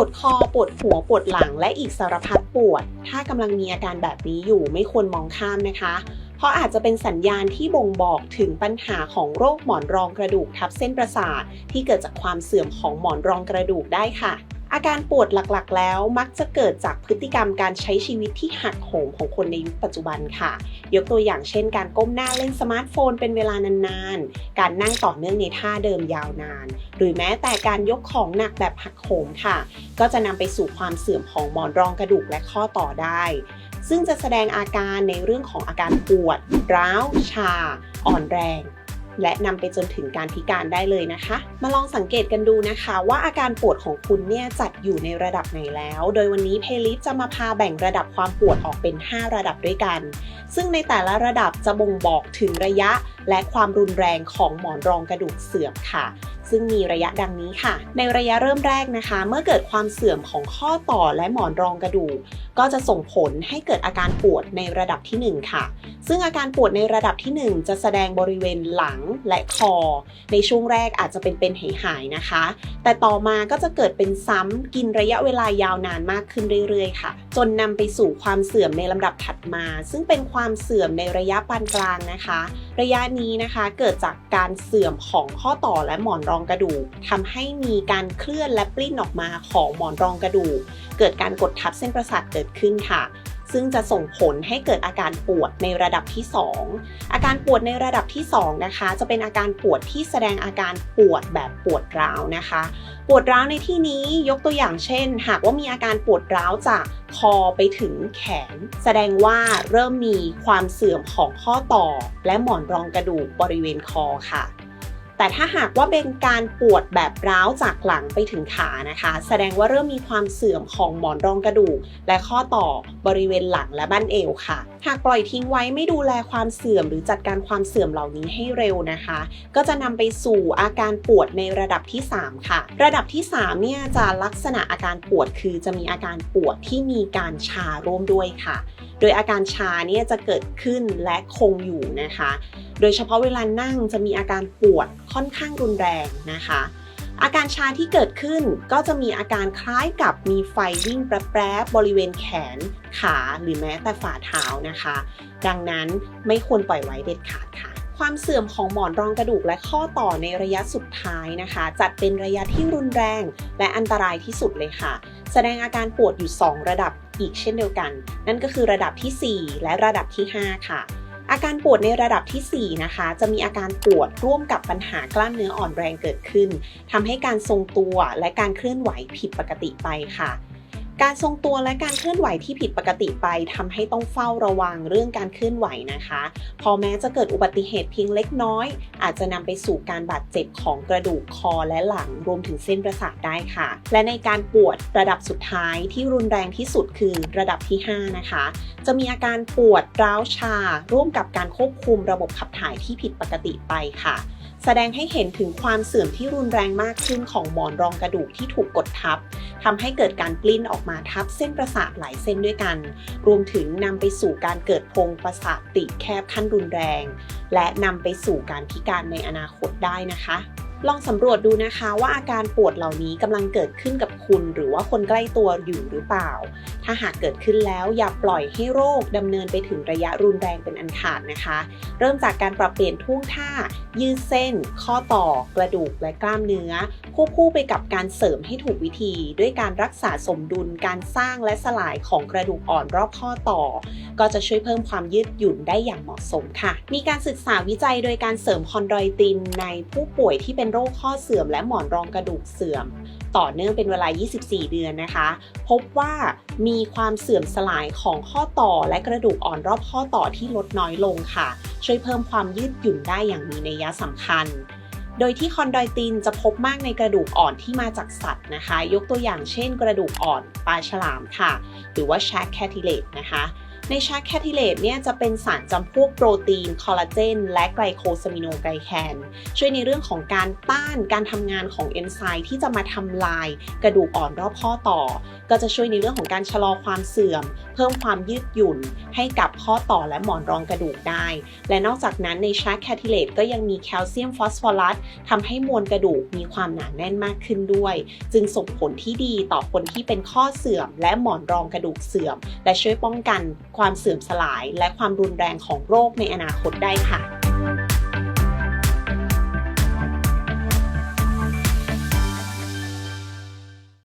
วดคอ ปวดหัว ปวดหลัง และอีกสารพัดปวด ถ้ากำลังมีอาการแบบนี้อยู่ไม่ควรมองข้ามนะคะ เพราะอาจจะเป็นสัญญาณที่บ่งบอกถึงปัญหาของโรคหมอนรองกระดูกทับเส้นประสาท ที่เกิดจากความเสื่อมของหมอนรองกระดูกได้ค่ะ อาการปวดหลักๆ แล้วมักจะเกิดจากพฤติกรรมการใช้ชีวิตที่หักโหมของคนในยุคปัจจุบันค่ะ ยกตัวอย่างเช่น การก้มหน้าเล่นสมาร์ทโฟนเป็นเวลานานๆ การนั่งต่อเนื่องในท่าเดิมยาวนาน หรือแม้แต่การยกของหนักแบบหักโหมค่ะ ก็จะนำไปสู่ความเสื่อมของหมอนรองกระดูกและข้อต่อได้ ซึ่งจะแสดงอาการในเรื่องของอาการปวด ร้าว ชา อ่อนแรง และนำไปจนถึงการพิการได้เลยนะคะ มาลองสังเกตกันดูนะคะ ว่าอาการปวดของคุณเนี่ยจัดอยู่ในระดับไหนแล้ว โดยวันนี้เพลิฟจะมาพาแบ่งระดับความปวดออกเป็น 5 ระดับด้วยกัน ซึ่งในแต่ละระดับจะบ่งบอกถึงระยะและความรุนแรงของหมอนรองกระดูกเสื่อมค่ะ ซึ่งมีระยะดังนี้ค่ะ ในระยะเริ่มแรกนะคะ เมื่อเกิดความเสื่อมของข้อต่อและหมอนรองกระดูก ก็จะส่งผลให้เกิดอาการปวดในระดับทีหนึ่1 ค่ะ ซึ่งอาการปวดในระดับที่ 1 จะแสดงบริเวณหลังและคอ ในช่วงแรกอาจจะเป็นเป็นหายหายนะคะ แต่ต่อมาก็จะเกิดเป็นซ้ำกินระยะเวลายาวนานมากขึ้นเรื่อยๆ ค่ะ จนนำไปสู่ความเสื่อมในลำดับถัดมา ซึ่งเป็นความเสื่อมในระยะปานกลางนะคะ ระยะนี้นะคะเกิดจากการเสื่อมของข้อต่อและหมอนรองกระดูกทำให้มีการเคลื่อนและปลิ้นออกมาของหมอนรองกระดูก เกิดการกดทับเส้นประสาทเกิดขึ้นค่ะ ซึ่งจะส่งผลให้เกิดอาการปวดในระดับที่ 2 อาการปวดในระดับที่ 2 นะคะ จะเป็นอาการปวดที่แสดงอาการปวดแบบปวดร้าวนะคะ ปวดร้าวในที่นี้ยกตัวอย่างเช่น หากว่ามีอาการปวดร้าวจากคอไปถึงแขน แสดงว่าเริ่มมีความเสื่อมของข้อต่อ และหมอนรองกระดูกบริเวณคอค่ะ แต่ถ้าหากว่าเป็นการปวดแบบร้าวจากหลังไปถึงขานะคะ แสดงว่าเริ่มมีความเสื่อมของหมอนรองกระดูก และข้อต่อบริเวณหลังและบั้นเอวค่ะ หากปล่อยทิ้งไว้ไม่ดูแลความเสื่อม หรือจัดการความเสื่อมเหล่านี้ให้เร็วนะคะ ก็จะนำไปสู่อาการปวดในระดับที่ 3 ค่ะ ระดับที่3เนี่ยจะลักษณะอาการปวดคือจะมีอาการปวดที่มีการชาร่วมด้วยค่ะ โดยอาการชาเนี่ยจะเกิดขึ้นและคงอยู่นะคะ โดยเฉพาะเวลานั่งจะมีอาการปวดค่อนข้างรุนแรงนะคะ อาการชาที่เกิดขึ้นก็จะมีอาการคล้ายกับมีไฟวิ่งแปรๆบริเวณแขน ขาหรือแม้แต่ฝ่าเท้านะคะ ดังนั้นไม่ควรปล่อยไว้เด็ดขาดค่ะ ความเสื่อมของหมอนรองกระดูกและข้อต่อในระยะสุดท้ายนะคะ จัดเป็นระยะที่รุนแรง และอันตรายที่สุดเลยค่ะ แสดงอาการปวดอยู่ 2 ระดับอีกเช่นเดียวกัน นั่นก็คือระดับทีสี่4 และระดับที่ 5 ค่ะ อาการปวดในระดับทีสี่ 4 นะคะ จะมีอาการปวดร่วมกับปัญหากล้ามเนื้ออ่อนแรงเกิดขึ้นทำให้การทรงตัวและการเคลื่อนไหวผิดปกติไปค่ะ การทรงตัวและการเคลื่อนไหวที่ผิดปกติไปทำให้ต้องเฝ้าระวังเรื่องการเคลื่อนไหวนะคะ พอแม้จะเกิดอุบัติเหตุเพียงเล็กน้อย อาจจะนำไปสู่การบาดเจ็บของกระดูกคอและหลังรวมถึงเส้นประสาทได้ค่ะ และในการปวดระดับสุดท้ายที่รุนแรงที่สุดคือระดับที่ 5 นะคะ จะมีอาการปวดร้าวชา ร่วมกับการควบคุมระบบขับถ่ายที่ผิดปกติไปค่ะ แสดงให้เห็นถึงความเสื่อมที่รุนแรงมากขึ้นของหมอนรองกระดูกที่ถูกกดทับทำให้เกิดการปลิ้นออกมาทับเส้นประสาทหลายเส้นด้วยกัน รวมถึงนำไปสู่การเกิดโพรงประสาทตีบแคบขั้นรุนแรง และนำไปสู่การพิการในอนาคตได้นะคะ ลองสำรวจดูนะคะว่าอาการปวดเหล่านี้กำลังเกิดขึ้นกับ คุณหรือว่าคนใกล้ตัวอยู่หรือเปล่า ถ้าหากเกิดขึ้นแล้วอย่าปล่อยให้โรคดำเนินไปถึงระยะรุนแรงเป็นอันขาดนะคะ เริ่มจากการปรับเปลี่ยนท่วงท่า ยืดเส้น ข้อต่อกระดูกและกล้ามเนื้อควบคู่ไปกับการเสริมให้ถูกวิธี ด้วยการรักษาสมดุลการสร้างและสลายของกระดูกอ่อนรอบข้อต่อ ก็จะช่วยเพิ่มความยืดหยุ่นได้อย่างเหมาะสมค่ะ มีการศึกษาวิจัยโดยการเสริมคอนดรอยตินในผู้ป่วยที่เป็นโรคข้อเสื่อมและหมอนรองกระดูกเสื่อม ต่อเนื่องเป็นเวลา 24 เดือนนะคะ พบว่ามีความเสื่อมสลายของข้อต่อและกระดูกอ่อนรอบข้อต่อที่ลดน้อยลงค่ะ ช่วยเพิ่มความยืดหยุ่นได้อย่างมีนัยสำคัญ โดยที่คอนดอยตินจะพบมากในกระดูกอ่อนที่มาจากสัตว์นะคะ ยกตัวอย่างเช่น กระดูกอ่อนปลาฉลามค่ะ หรือว่าแชกแคทิเลตนะคะ ในชาแคทิเลตเนี่ยจะเป็นสารจำพวกโปรตีน คอลลาเจน และไกลโคซามิโนไกลแคน ช่วยในเรื่องของการต้านการทำงานของเอนไซม์ที่จะมาทำลายกระดูกอ่อนรอบข้อต่อ ก็จะช่วยในเรื่องของการชะลอความเสื่อม เพิ่มความยืดหยุ่น ให้กับข้อต่อและหมอนรองกระดูกได้ และนอกจากนั้นในชาร์แคทิเลตก็ยังมีแคลเซียมฟอสฟอรัสทำให้มวลกระดูกมีความหนาแน่นมากขึ้นด้วย จึงส่งผลที่ดีต่อคนที่เป็นข้อเสื่อม และหมอนรองกระดูกเสื่อม และช่วยป้องกันความเสื่อมสลาย และความรุนแรงของโรคในอนาคตได้ค่ะ